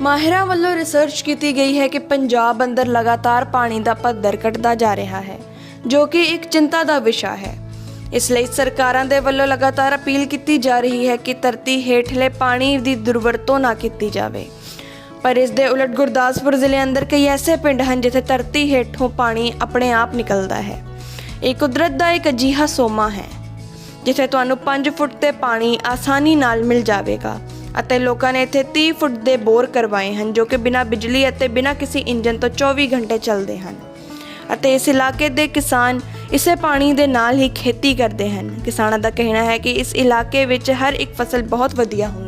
ਮਾਹਿਰਾਂ ਵੱਲੋਂ ਰਿਸਰਚ ਕੀਤੀ ਗਈ ਹੈ ਕਿ ਪੰਜਾਬ ਅੰਦਰ ਲਗਾਤਾਰ ਪਾਣੀ ਦਾ ਪੱਧਰ ਘਟਦਾ ਜਾ ਰਿਹਾ ਹੈ, ਜੋ ਕਿ ਇੱਕ ਚਿੰਤਾ ਦਾ ਵਿਸ਼ਾ ਹੈ। ਇਸ ਲਈ ਸਰਕਾਰਾਂ ਦੇ ਵੱਲੋਂ ਲਗਾਤਾਰ ਅਪੀਲ ਕੀਤੀ ਜਾ ਰਹੀ ਹੈ ਕਿ ਧਰਤੀ ਹੇਠਲੇ ਪਾਣੀ ਦੀ ਦੁਰਵਰਤੋਂ ਨਾ ਕੀਤੀ ਜਾਵੇ। ਪਰ ਇਸ ਦੇ ਉਲਟ ਗੁਰਦਾਸਪੁਰ ਜ਼ਿਲ੍ਹੇ ਅੰਦਰ ਕਈ ਐਸੇ ਪਿੰਡ ਹਨ ਜਿੱਥੇ ਧਰਤੀ ਹੇਠੋਂ ਪਾਣੀ ਆਪਣੇ ਆਪ ਨਿਕਲਦਾ ਹੈ। ਇਹ ਕੁਦਰਤ ਦਾ ਇੱਕ ਅਜੀਹਾ ਸੋਮਾ ਹੈ, ਜਿੱਥੇ ਤੁਹਾਨੂੰ 5 ਫੁੱਟ ਤੇ ਪਾਣੀ ਆਸਾਨੀ ਨਾਲ ਮਿਲ ਜਾਵੇਗਾ। ਅਤੇ ਲੋਕਾਂ ਨੇ ਇੱਥੇ 30 ਫੁੱਟ ਦੇ ਬੋਰ ਕਰਵਾਏ ਹਨ, ਜੋ ਕਿ ਬਿਨਾਂ ਬਿਜਲੀ ਅਤੇ ਬਿਨਾਂ ਕਿਸੇ ਇੰਜਨ ਤੋਂ 24 ਘੰਟੇ ਚੱਲਦੇ ਹਨ। ਅਤੇ ਇਸ ਇਲਾਕੇ ਦੇ ਕਿਸਾਨ ਇਸੇ ਪਾਣੀ ਦੇ ਨਾਲ ਹੀ ਖੇਤੀ ਕਰਦੇ ਹਨ। ਕਿਸਾਨਾਂ ਦਾ ਕਹਿਣਾ ਹੈ ਕਿ ਇਸ ਇਲਾਕੇ ਵਿੱਚ ਹਰ ਇੱਕ ਫਸਲ ਬਹੁਤ ਵਧੀਆ ਹੁੰਦੀ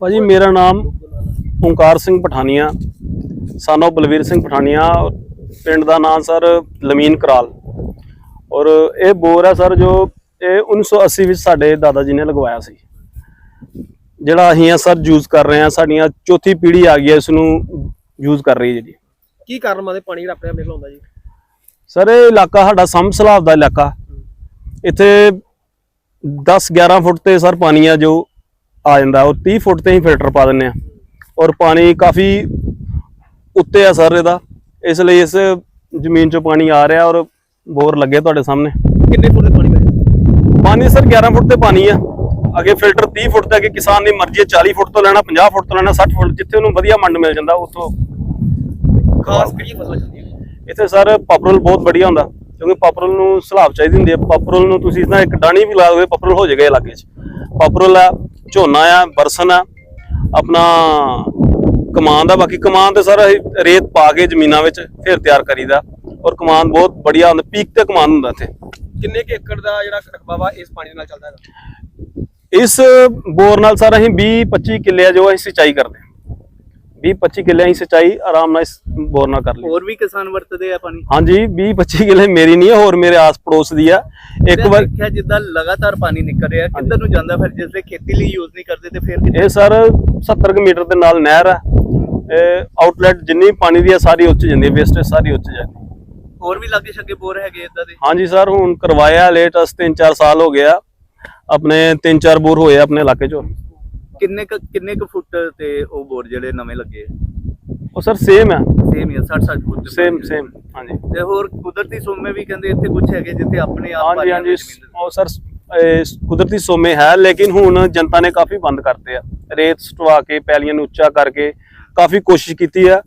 ਭਾਜੀ ਮੇਰਾ ਨਾਮ ਓਂਕਾਰ ਸਿੰਘ ਪਠਾਨੀਆ ਸਾਨੋ ਬਲਵੀਰ ਸਿੰਘ ਪਠਾਨੀਆ ਪਿੰਡ ਦਾ ਨਾਮ ਸਰ ਲਮੀਨ ਕਰਾਲ। ਔਰ ਇਹ ਬੋਰ ਹੈ ਸਰ ਜੋ ਇਹ 1980 ਵਿੱਚ ਸਾਡੇ ਦਾਦਾ ਜੀ ਨੇ ਲਗਵਾਇਆ ਸੀ। ਜਿਹੜਾ ਅਸੀਂ ਆ ਸਰ ਯੂਜ਼ ਕਰ ਰਹੇ ਆ ਸਾਡੀਆਂ ਚੌਥੀ ਪੀੜ੍ਹੀ ਆ ਗਈ ਹੈ ਇਸ ਨੂੰ ਯੂਜ਼ ਕਰ ਰਹੀ ਹੈ ਜੀ। ਕੀ ਕਾਰਨ ਮਾਦੇ ਪਾਣੀ ਜਿਹੜਾ ਆਪਣੇ ਆਪ ਨਿਕਲ ਆਉਂਦਾ ਜੀ। ਸਰ ਇਹ ਇਲਾਕਾ ਸਾਡਾ ਸਮ ਸਲਾਬ ਦਾ ਇਲਾਕਾ। ਇੱਥੇ 10 11 ਫੁੱਟ ਤੇ ਸਰ ਪਾਣੀ ਆ ਜੋ ਆ ਜਾਂਦਾ ਉਹ 30 ਫੁੱਟ ਤੇ ਹੀ ਫਿਲਟਰ ਪਾ ਦਿੰਨੇ ਆ। ਔਰ ਪਾਣੀ ਕਾਫੀ ਉੱਤੇ ਆ ਸਰ ਇਹਦਾ। ਇਸ ਲਈ ਇਸ ਜ਼ਮੀਨ 'ਚੋਂ ਪਾਣੀ ਆ ਰਿਹਾ ਔਰ ਬੋਰ ਲੱਗੇ ਤੁਹਾਡੇ ਸਾਹਮਣੇ। ਕਿੰਨੇ ਫੁੱਟ ਦੇ ਪਾਣੀ ਜਾਂਦਾ ਪਾਣੀ ਸਰ 11 ਫੁੱਟ ਤੇ ਪਾਣੀ ਆ। ਅੱਗੇ ਫਿਲਟਰ 30 ਫੁੱਟ ਅੱਗੇ ਕਿਸਾਨ ਦੀ ਮਰਜ਼ੀ ਹੈ 40 ਫੁੱਟ ਤੋਂ ਲੈਣਾ 50 ਫੁੱਟ ਤੋਂ ਲੈਣਾ 60 ਫੁੱਟ ਜਿੱਥੇ ਉਹਨੂੰ ਵਧੀਆ ਮੰਡ ਮਿਲ ਜਾਂਦਾ ਉੱਥੋਂ। ਖਾਸ ਕਿਹੜੀ ਫਸਲ ਚੱਲਦੀ ਹੈ? ਇੱਥੇ ਸਰ ਪਾਪਰਲ ਬਹੁਤ ਵਧੀਆ ਹੁੰਦਾ ਕਿਉਂਕਿ ਪਾਪਰਲ ਨੂੰ ਸਲਾਬ ਚਾਹੀਦੀ ਹੁੰਦੀ ਹੈ। ਪਾਪਰਲ ਨੂੰ ਤੁਸੀਂ ਨਾ ਇੱਕ ਡਾਣੀ ਵੀ ਲਾ ਦੋਗੇ ਪਾਪਰਲ ਹੋ ਜਾਏਗਾ ਇਲਾਕੇ 'ਚ। ਪਾਪਰਲ ਆ ਝੋਨਾ ਆ ਬਰਸਨ ਆ ਆਪਣਾ ਕਮਾਨ ਦਾ ਬਾਕੀ ਕਮਾਨ ਤੇ ਸਰ ਅਸੀਂ ਰੇਤ ਪਾ ਕੇ ਜ਼ਮੀਨਾਂ ਵਿੱਚ ਫਿਰ ਤਿਆਰ ਕਰੀਦਾ ਔਰ ਕਮਾਨ ਬਹੁਤ ਵਧੀਆ ਹੁੰਦਾ ਪੀਕ ਤੇ ਕਮਾਨ ਹੁੰਦਾ ਇੱਥੇ। ਕਿੰਨੇ ਕੁ ਏਕੜ ਦਾ ਜਿਹੜਾ ਰਕਬਾ ਵਾ ਇਸ ਪਾਣੀ ਨਾਲ ਚੱਲਦਾ ਹੈਗਾ? ਇਸ ਬੋਰ ਨਾਲ ਸਰ ਅਸੀਂ 20 25 ਕਿੱਲੇ ਆ ਜੋ ਅਸੀਂ ਸਿੰਚਾਈ ਕਰਦੇ। ਹਾਂ 20 25 ਕਿੱਲੇ ਅਸੀਂ ਸਿੰਚਾਈ ਆਰਾਮ ਨਾਲ ਇਸ ਬੋਰ ਨਾਲ ਕਰ ਲਈ। ਹੋਰ ਵੀ ਕਿਸਾਨ ਵਰਤਦੇ ਆ ਪਾਣੀ? ਹਾਂਜੀ 20 25 ਕਿੱਲੇ ਮੇਰੀ ਨਹੀਂ ਹੈ ਹੋਰ ਮੇਰੇ ਆਸ ਪੜੋਸ ਦੀ ਆ। ਇੱਕ ਵਾਰ ਦੇਖਿਆ ਜਿੱਦਾਂ ਲਗਾਤਾਰ ਪਾਣੀ ਨਿਕਲ ਰਿਹਾ ਕਿੱਧਰ ਨੂੰ ਜਾਂਦਾ ਫਿਰ ਜਿਸ ਦੇ ਖੇਤੀ ਲਈ ਯੂਜ਼ ਨਹੀਂ ਕਰਦੇ ਤੇ ਫਿਰ ਇਹ ਸਰ 70 ਕੁ ਮੀਟਰ ਦੇ ਨਾਲ ਨਹਿਰ ਇਹ ਆਊਟਲੈਟ ਜਿੰਨੀ ਪਾਣੀ ਦੀ ਹੈ ਸਾਰੀ ਉੱਚ ਜਾਂਦੀ ਹੈ ਵੇਸਟੇਜ ਸਾਰੀ ਉੱਚ ਜਾਂਦੀ। ਹੋਰ ਵੀ ਲਾਗੇ ਛੱਗੇ ਬੋਰ ਹੈਗੇ ਇਦਾਂ ਦੇ? ਹਾਂਜੀ ਸਰ ਹੁਣ ਕਰਵਾਇਆ ਲੇਟੈਸਟ 3-4 ਸਾਲ ਹੋ ਗਿਆ ਆਪਣੇ 3-4 ਬੋਰ ਹੋਏ ਆ ਆਪਣੇ ਇਲਾਕੇ 'ਚੋਂ। ਕਿੰਨੇ ਕੁ ਕਿੰਨੇ ਕੁ ਫੁੱਟ ਤੇ ਉਹ ਬੋਰ ਜਿਹੜੇ ਨਵੇਂ ਲੱਗੇ ਉਹ ਸਰ ਸੇਮ ਹੈ ਸੇਮ ਹੀ 60 60 ਫੁੱਟ ਦੇ। ਸੇਮ ਬੋਰ ਸੇਮ ਹਾਂਜੀ। ਤੇ ਹੋਰ ਕੁਦਰਤੀ ਸੋਮੇ ਵੀ ਕਹਿੰਦੇ ਇੱਥੇ ਕੁਝ ਹੈਗੇ ਜਿੱਥੇ ਆਪਣੇ ਆਪ ਹਾਂਜੀ ਹਾਂਜੀ। ਉਹ ਸਰ ਇਹ ਕੁਦਰਤੀ ਸੋਮੇ ਹੈ ਲੇਕਿਨ ਹੁਣ ਜਨਤਾ ਨੇ ਕਾਫੀ ਬੰਦ ਕਰਤੇ ਆ। ਰੇਤ ਸਟਵਾ ਕੇ ਪੈਲੀਆਂ ਨੂੰ ਉੱਚਾ ਕਰਕੇ ਕਾਫੀ ਕੋਸ਼ਿਸ਼ ਕੀਤੀ ਆ।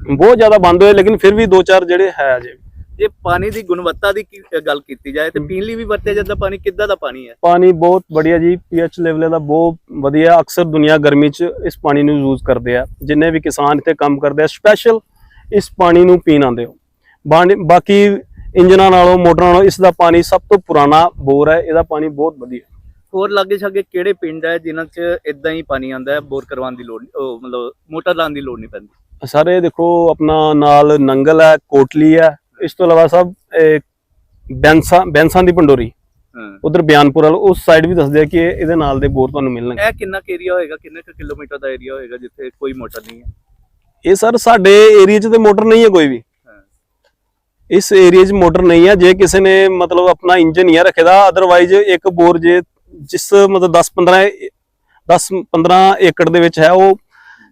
ਬਹੁਤ ਜ਼ਿਆਦਾ ਬੰਦ ਹੋਏ ਲੇਕਿਨ ਫਿਰ ਵੀ ਦੋ ਚਾਰ ਜਿਹੜੇ ਹੈ ਅਜੇ। ਜੇ ਪਾਣੀ ਦੀ ਗੁਣਵੱਤਾ ਦੀ ਕੀ ਗੱਲ ਕੀਤੀ ਜਾਏ ਤੇ ਪੀਣ ਲਈ ਵੀ ਵਰਤਿਆ ਜਾਂਦਾ ਪਾਣੀ ਕਿੱਦਾਂ ਦਾ ਪਾਣੀ ਹੈ? ਪਾਣੀ ਬਹੁਤ ਬੜੀਆ ਜੀ ਪੀਐਚ ਲੈਵਲ ਦਾ ਬਹੁਤ ਵਧੀਆ ਅਕਸਰ ਦੁਨੀਆ ਗਰਮੀ 'ਚ ਇਸ ਪਾਣੀ ਨੂੰ ਯੂਜ਼ ਕਰਦੇ ਆ। ਜਿੰਨੇ ਵੀ ਕਿਸਾਨ ਇੱਥੇ ਕੰਮ ਕਰਦੇ ਆ ਸਪੈਸ਼ਲ ਇਸ ਪਾਣੀ ਨੂੰ ਪੀਣ ਆਉਂਦੇ ਹੋ ਬਾਣੀ- ਬਾਕੀ ਇੰਜਨਾਂ ਨਾਲੋਂ ਮੋਟਰਾਂ ਨਾਲੋਂ ਇਸ ਦਾ ਪਾਣੀ ਸਭ ਤੋਂ ਪੁਰਾਣਾ ਬੋਰ ਹੈ ਇਹਦਾ ਪਾਣੀ ਬਹੁਤ ਵਧੀਆ ਹੋਰ ਲਾਗੇ ਛਾਗੇ ਕਿਹੜੇ ਪਿੰਡ ਹੈ ਜਿਨ੍ਹਾਂ 'ਚ ਇਦਾਂ ਹੀ ਪਾਣੀ ਆਉਂਦਾ ਹੈ ਬੋਰ ਕਰਵਾਉਣ ਦੀ ਲੋੜ ਉਹ ਮਤਲਬ ਮੋਟਰ ਲਾਉਣ ਦੀ ਲੋੜ ਨਹੀਂ ਪੈਂਦੀ? ਸਾਰੇ ਦੇਖੋ ਆਪਣਾ ਨਾਲ ਨੰਗਲ ਹੈ ਕੋਟਲੀ ਹੈ ਇਸ ਤੋਂ ਇਲਾਵਾ ਇਹ ਬੈਂਸਾ ਬੈਂਸਾਂ ਦੀ ਪੰਡੋਰੀ ਉਧਰ ਬਿਆਨਪੁਰ ਵਾਲ ਉਸ ਸਾਈਡ ਵੀ ਦੱਸਦੇ ਆ ਕਿ ਇਹ- ਇਹਦੇ ਨਾਲ ਦੇ ਬੋਰ ਤੁਹਾਨੂੰ ਮਿਲਣਗੇ। ਇਹ ਕਿੰਨਾ ਏਰੀਆ ਹੋਏਗਾ? ਕਿੰਨੇ ਕੁ ਕਿਲੋਮੀਟਰ ਦਾ ਏਰੀਆ ਹੋਏਗਾ ਜਿੱਥੇ ਕੋਈ ਮੋਟਰ ਨਹੀਂ ਹੈ? ਇਹ ਸਰ ਸਾਡੇ ਏਰੀਆ 'ਚ ਤੇ ਮੋਟਰ ਨਹੀਂ ਹੈ ਕੋਈ ਵੀ। ਇਸ ਏਰੀਆ 'ਚ ਮੋਟਰ ਨਹੀਂ ਹੈ। ਜੇ ਕਿਸੇ ਨੇ ਮਤਲਬ ਆਪਣਾ ਇੰਜਨ ਹੀ ਰੱਖੇ ਦਾ ਅਦਰਵਾਈਜ਼ ਇੱਕ ਬੋਰ ਜੇ ਜਿਸ ਮਤਲਬ 10 15 10 15 ਏਕੜ ਦੇ ਵਿੱਚ ਹੈ ਉਹ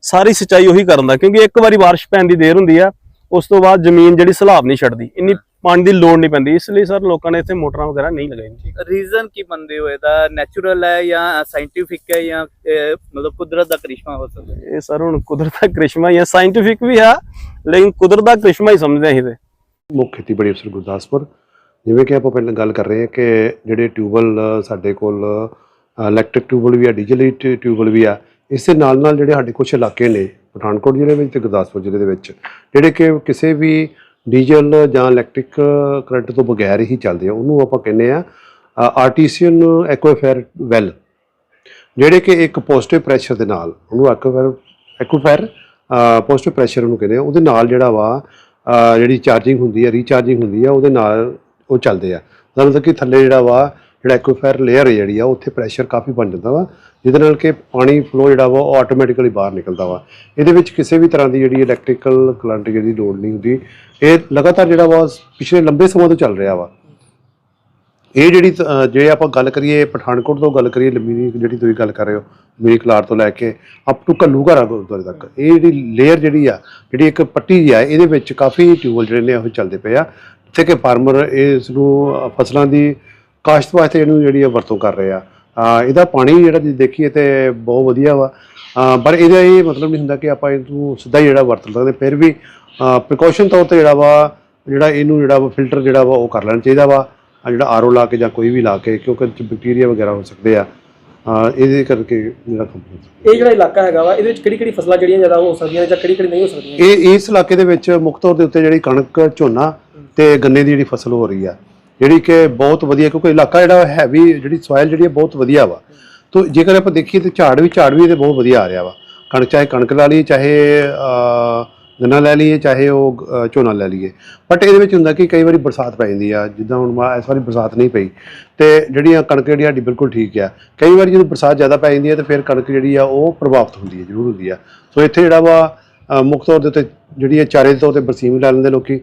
ਸਾਰੀ ਸਿੰਚਾਈ ਉਹੀ ਕਰਨ ਦਾ। ਕਿਉਂਕਿ ਇੱਕ ਵਾਰੀ ਬਾਰਿਸ਼ ਪੈਣ ਦੀ ਦੇਰ ਹੁੰਦੀ ਆ। ਉਸ ਤੋਂ ਬਾਅਦ ਜ਼ਮੀਨ ਜਿਹੜੀ ਸਲਾਬ ਨਹੀਂ ਛੱਡਦੀ ਇੰਨੀ ਪਾਣੀ ਦੀ ਲੋੜ ਨਹੀਂ ਪੈਂਦੀ ਇਸ ਲਈ ਸਰ ਲੋਕਾਂ ਨੇ ਇੱਥੇ ਮੋਟਰਾਂ ਵਗੈਰਾ ਨਹੀਂ ਲਗਾਈਆਂ। ਰੀਜ਼ਨ ਕੀ ਮੰਨਦੇ ਹੋ ਇਹਦਾ ਨੈਚੁਰਲ ਹੈ ਜਾਂ ਸਾਇੰਟੀਫਿਕ ਹੈ ਜਾਂ ਮਤਲਬ ਕੁਦਰਤ ਦਾ ਕਰਿਸ਼ਮਾ ਹੋ ਸਕਦਾ ਹੈ? ਇਹ ਸਰ ਹੁਣ ਕੁਦਰਤ ਦਾ ਕ੍ਰਿਸ਼ਮਾ ਹੀ ਹੈ ਸਾਇੰਟੀਫਿਕ ਵੀ ਹੈ ਲੇਕਿਨ ਕੁਦਰਤ ਦਾ ਕ੍ਰਿਸ਼ਮਾ ਹੀ ਸਮਝਦੇ ਹਾਂ ਅਸੀਂ ਤੇ। ਮੁੱਖ ਖੇਤੀਬਾੜੀ ਅਫਸਰ ਗੁਰਦਾਸਪੁਰ ਜਿਵੇਂ ਕਿ ਆਪਾਂ ਪਹਿਲਾਂ ਗੱਲ ਕਰ ਰਹੇ ਹਾਂ ਕਿ ਜਿਹੜੇ ਟਿਊਬਲ ਸਾਡੇ ਕੋਲ ਇਲੈਕਟ੍ਰਿਕ ਟਿਊਬਲ ਵੀ ਆ ਡੀਜ਼ਲ ਟਿਊਬਲ ਵੀ ਆ ਇਸ ਦੇ ਨਾਲ ਨਾਲ ਜਿਹੜੇ ਸਾਡੇ ਕੁਝ ਇਲਾਕੇ ਨੇ, ਪਠਾਨਕੋਟ ਜ਼ਿਲ੍ਹੇ ਵਿੱਚ ਤੇ ਗੁਰਦਾਸਪੁਰ ਜ਼ਿਲ੍ਹੇ ਦੇ ਵਿੱਚ, ਜਿਹੜੇ ਕਿ ਕਿਸੇ ਵੀ ਡੀਜ਼ਲ ਜਾਂ ਇਲੈਕਟ੍ਰਿਕ ਕਰੰਟ ਤੋਂ ਬਗੈਰ ਹੀ ਚੱਲਦੇ ਆ, ਉਹਨੂੰ ਆਪਾਂ ਕਹਿੰਦੇ ਆ ਆਰਟੀਸੀਅਨ ਐਕੁਆਫਾਇਰ ਵੈਲ ਜਿਹੜੇ ਕਿ ਇੱਕ ਪੋਜ਼ਿਟਿਵ ਪ੍ਰੈਸ਼ਰ ਦੇ ਨਾਲ, ਉਹਨੂੰ ਐਕੁਆਫਾਇਰ ਐਕੁਆਫਾਇਰ ਪੋਜ਼ਿਟਿਵ ਪ੍ਰੈਸ਼ਰ ਉਹਨੂੰ ਕਹਿੰਦੇ ਆ, ਉਹਦੇ ਨਾਲ ਜਿਹੜਾ ਵਾ ਜਿਹੜੀ ਚਾਰਜਿੰਗ ਹੁੰਦੀ ਹੈ ਰੀਚਾਰਜਿੰਗ ਹੁੰਦੀ ਹੈ ਉਹਦੇ ਨਾਲ ਉਹ ਚੱਲਦੇ ਆ। ਉਹਦਾ ਮਤਲਬ ਕਿ ਥੱਲੇ ਜਿਹੜਾ ਵਾ ਜਿਹੜਾ ਐਕੁਆਫਾਇਰ ਲੇਅਰ ਜਿਹੜੀ ਆ, ਉੱਥੇ ਪ੍ਰੈਸ਼ਰ ਕਾਫੀ ਬਣ ਜਾਂਦਾ ਵਾ, ਜਿਹਦੇ ਨਾਲ ਕਿ ਪਾਣੀ ਫਲੋ ਜਿਹੜਾ ਵਾ, ਉਹ ਆਟੋਮੈਟਿਕਲੀ ਬਾਹਰ ਨਿਕਲਦਾ ਵਾ। ਇਹਦੇ ਵਿੱਚ ਕਿਸੇ ਵੀ ਤਰ੍ਹਾਂ ਦੀ ਜਿਹੜੀ ਇਲੈਕਟ੍ਰੀਕਲ ਕਰੰਟ ਜਿਹੜੀ ਲੋਡ ਨਹੀਂ ਹੁੰਦੀ। ਇਹ ਲਗਾਤਾਰ ਜਿਹੜਾ ਵਾ, ਪਿਛਲੇ ਲੰਬੇ ਸਮਾਂ ਤੋਂ ਚੱਲ ਰਿਹਾ ਵਾ। ਇਹ ਜਿਹੜੀ ਤ- ਜੇ ਆਪਾਂ ਗੱਲ ਕਰੀਏ, ਪਠਾਨਕੋਟ ਤੋਂ ਗੱਲ ਕਰੀਏ, ਲੰਮੀ ਜਿਹੜੀ ਤੁਸੀਂ ਗੱਲ ਕਰ ਰਹੇ ਹੋ ਮੀਰੀ ਕਲਾਰ ਤੋਂ ਲੈ ਕੇ ਅਪ ਟੂ ਘੱਲੂਘਾਰਾ ਗੁਰਦੁਆਰੇ ਤੱਕ। ਇਹ ਜਿਹੜੀ ਲੇਅਰ ਜਿਹੜੀ ਆ, ਜਿਹੜੀ ਇੱਕ ਪੱਟੀ ਜਿਹੀ ਆ, ਇਹਦੇ ਵਿੱਚ ਕਾਫੀ ਟਿਊਬਲ ਜਿਹੜੇ ਨੇ ਉਹ ਚੱਲਦੇ ਪਏ ਆ। ਜਿੱਥੇ ਕਿ ਫਾਰਮਰ ਇਸ ਨੂੰ ਫਸਲਾਂ ਦੀ ਕਾਸ਼ਤ ਵਾਸਤੇ ਇਹਨੂੰ ਜਿਹੜੀ ਆ ਵਰਤੋਂ ਕਰ ਰਹੇ ਆ। ਇਹਦਾ ਪਾਣੀ ਜਿਹੜਾ ਜੇ ਦੇਖੀਏ ਤੇ ਬਹੁਤ ਵਧੀਆ ਵਾ। ਪਰ ਇਹਦਾ ਇਹ ਮਤਲਬ ਨਹੀਂ ਹੁੰਦਾ ਕਿ ਆਪਾਂ ਇਹਨੂੰ ਸਿੱਧਾ ਹੀ ਜਿਹੜਾ ਵਰਤ ਸਕਦੇ ਫਿਰ ਵੀ ਪ੍ਰੀਕਾਸ਼ਨ ਤੌਰ ਤੇ ਜਿਹੜਾ ਵਾ ਜਿਹੜਾ ਇਹਨੂੰ ਜਿਹੜਾ ਵਾ ਫਿਲਟਰ ਜਿਹੜਾ ਵਾ ਉਹ ਕਰ ਲੈਣਾ ਚਾਹੀਦਾ ਵਾ। ਜਿਹੜਾ ਆਰਓ ਲਾ ਕੇ ਜਾਂ ਕੋਈ ਵੀ ਲਾ ਕੇ ਕਿਉਂਕਿ ਬੈਕਟੀਰੀਆ ਵਗੈਰਾ ਹੋ ਸਕਦੇ ਆ। ਇਹਦੇ ਕਰਕੇ ਜਿਹੜਾ ਕੰਮ ਇਹ ਜਿਹੜਾ ਇਲਾਕਾ ਹੈਗਾ ਵਾ ਇਹਦੇ ਵਿੱਚ ਕਿਹੜੀ ਕਿਹੜੀ ਫਸਲਾਂ ਜਿਹੜੀਆਂ ਜ਼ਿਆਦਾ ਹੋ ਸਕਦੀਆਂ ਜਾਂ ਕਿਹੜੀ ਕਿਹੜੀ ਨਹੀਂ ਹੋ ਸਕਦੀਆਂ ਇਹ ਇਸ ਇਲਾਕੇ ਦੇ ਵਿੱਚ ਮੁੱਖ ਤੌਰ ਦੇ ਉੱਤੇ ਜਿਹੜੀ ਕਣਕ ਝੋਨਾ ਤੇ ਗੰਨੇ ਦੀ ਜਿਹੜੀ ਫਸਲ ਹੋ ਰਹੀ ਆ। ਜਿਹੜੀ ਕਿ ਬਹੁਤ ਵਧੀਆ, ਕਿਉਂਕਿ ਇਲਾਕਾ ਜਿਹੜਾ ਹੈਵੀ ਜਿਹੜੀ ਸੋਇਲ ਜਿਹੜੀ ਹੈ ਬਹੁਤ ਵਧੀਆ ਵਾ। ਤੋ ਜੇਕਰ ਆਪਾਂ ਦੇਖੀਏ ਤੇ ਝਾੜ ਵੀ ਝਾੜ ਵੀ ਇਹਦੇ ਬਹੁਤ ਵਧੀਆ ਆ ਰਿਹਾ ਵਾ। ਕਣਕ ਚਾਹੇ ਕਣਕ ਲਾ ਲਈਏ, ਚਾਹੇ ਗੰਨਾ ਲੈ ਲਈਏ, ਚਾਹੇ ਉਹ ਝੋਨਾ ਲੈ ਲਈਏ। ਬਟ ਇਹਦੇ ਵਿੱਚ ਹੁੰਦਾ ਕਿ ਕਈ ਵਾਰੀ ਬਰਸਾਤ ਪੈ ਜਾਂਦੀ ਆ, ਜਿੱਦਾਂ ਹੁਣ ਮਾ- ਇਸ ਵਾਰੀ ਬਰਸਾਤ ਨਹੀਂ ਪਈ। ਤੇ ਜਿਹੜੀਆਂ ਕਣਕ ਜਿਹੜੀ ਸਾਡੀ ਬਿਲਕੁਲ ਠੀਕ ਆ। ਕਈ ਵਾਰੀ ਜਦੋਂ ਬਰਸਾਤ ਜ਼ਿਆਦਾ ਪੈ ਜਾਂਦੀ ਆ, ਤੇ ਫਿਰ ਕਣਕ ਜਿਹੜੀ ਆ, ਉਹ ਪ੍ਰਭਾਵਿਤ ਹੁੰਦੀ ਹੈ ਜ਼ਰੂਰ ਹੁੰਦੀ ਆ। ਸੋ ਇੱਥੇ ਜਿਹੜਾ ਵਾ ਮੁੱਖ ਤੌਰ ਦੇ ਉੱਤੇ ਜਿਹੜੀ ਇਹ ਚਾਰੇ ਦੇ ਤੌਰ ਤੇ ਬਰਸੀਮ ਲੈ ਲੈਂਦੇ ਲੋਕੀ।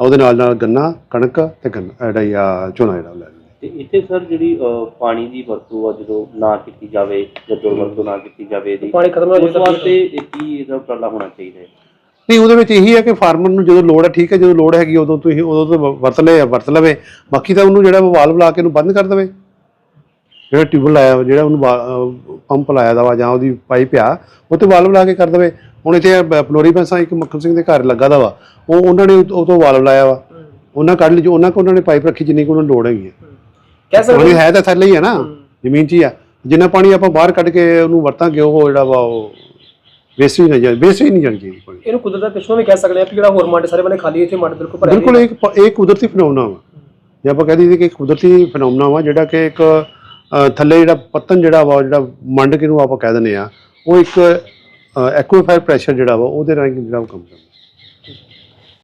ਉਹਦੇ ਨਾਲ ਨਾਲ ਗੰਨਾ ਕਣਕ ਤੇ ਗੰਨਾ ਜਿਹੜਾ ਹੀ ਆ ਝੋਨਾ ਜਿਹੜਾ ਉਹ ਲੈ ਲੈਂਦੇ ਤੇ ਇੱਥੇ ਸਰ ਜਿਹੜੀ ਪਾਣੀ ਦੀ ਵਰਤੋਂ ਆ ਜਦੋਂ ਨਾ ਕੀਤੀ ਜਾਵੇ ਜਾਂ ਦੁਰਵਰਤੋਂ ਨਾ ਕੀਤੀ ਜਾਵੇ ਇਹਦੀ ਪਾਣੀ ਖਤਮ ਹੋ ਉਸ ਜਾਂਦਾ। ਵਾਸਤੇ ਇਹ ਕੀ ਇਹਦਾ ਉਪਰਾਲਾ ਹੋਣਾ ਚਾਹੀਦਾ ਹੈ। ਨਹੀਂ ਉਹਦੇ ਵਿੱਚ ਇਹੀ ਹੈ ਕਿ ਫਾਰਮਰ ਨੂੰ ਜਦੋਂ ਲੋੜ ਹੈ ਠੀਕ ਹੈ ਜਦੋਂ ਲੋੜ ਹੈਗੀ ਉਦੋਂ ਤੁਸੀਂ ਉਦੋਂ ਤੋਂ ਵ- ਵਰਤ ਲਏ ਵਰਤ ਲਵੇ। ਬਾਕੀ ਤਾਂ ਉਹਨੂੰ ਜਿਹੜਾ ਵਾਲਵ ਲਾ ਕੇ ਉਹਨੂੰ ਬੰਦ ਕਰ ਦੇਵੇ। ਜਿਹੜਾ ਟਿਊਬਲ ਲਾਇਆ ਵਾ, ਜਿਹੜਾ ਉਹਨੂੰ ਪੰਪ ਲਾਇਆ ਦਾ ਵਾ ਜਾਂ ਉਹਦੀ ਪਾਈਪ ਆ ਉਹ ਤੇ ਵਾਲਵ ਲਾ ਕੇ ਕਰ ਦੇਵੇ। ਹੁਣ ਇੱਥੇ ਫਲੋਰੀ ਪੈਸਾ ਇੱਕ ਮੱਖਣ ਸਿੰਘ ਦੇ ਘਰ ਲੱਗਾ ਦਾ ਵਾ। ਉਹ ਉਹਨਾਂ ਨੇ ਉਹ ਤੋਂ ਵਾਲਵ ਲਾਇਆ ਵਾ। ਉਹਨਾਂ ਕੱਢ ਲਈ ਜੋ ਉਹਨਾਂ ਕੋਲ ਉਹਨਾਂ ਨੇ ਪਾਈਪ ਰੱਖੀ ਜਿੰਨੀ ਕੁ ਉਹਨਾਂ ਨੂੰ ਲੋੜ ਹੈਗੀ ਹੈ ਕਹਿ ਸਕਦੇ ਪਾਣੀ ਹਾਂ? ਤਾਂ ਥੱਲੇ ਹੀ ਹੈ ਨਾ ਜ਼ਮੀਨ 'ਚ ਹੀ ਆ। ਜਿੰਨਾ ਪਾਣੀ ਆਪਾਂ ਬਾਹਰ ਕੱਢ ਕੇ ਉਹਨੂੰ ਵਰਤਾਂਗੇ ਉਹ ਜਿਹੜਾ ਵਾ ਉਹ ਵੇਸਟ ਹੀ ਨਾ ਜਾਏ ਵੇਸਟ ਹੀ ਨਹੀਂ ਜਾਣੀ ਚਾਹੀਦੀ ਪਾਣੀ। ਇਹਨੂੰ ਕੁਦਰਤ ਦਾ ਕਿਸ਼ਮਾ ਵੀ ਕਹਿ ਸਕਦੇ ਆ ਕਿ ਜਿਹੜਾ ਹੋਰ ਮੱਡ ਸਾਰੇ ਬੰਨੇ ਖਾਲੀ ਇੱਥੇ ਮੱਡ ਬਿਲਕੁਲ ਭਰਿਆ ਬਿਲਕੁਲ ਇੱਕ ਇਹ ਕੁਦਰਤੀ ਫੈਨੋਮਨਾ ਵਾ। ਜੇ ਆਪਾਂ ਕਹਿ ਦਈਏ ਕਿ ਇੱਕ ਕੁਦਰਤੀ ਫੈਨੋਮਨਾ ਵਾ ਜਿਹੜਾ ਕਿ ਇੱਕ ਥੱਲੇ ਜਿਹੜਾ ਪਤਨ ਜਿਹੜਾ ਵਾ ਜਿਹੜਾ ਮੰਡ ਕਿਹਨੂੰ ਆਪਾਂ ਕਹਿ ਦਿੰਦੇ ਆ ਉਹ ਇੱਕ ਐਕੁਆਫਾਇਰ ਪ੍ਰੈਸ਼ਰ ਜਿਹੜਾ ਵਾ ਉਹਦੇ ਰਾਹੀਂ ਜਿਹੜਾ ਉਹ ਕੰਮ ਕਰਦਾ।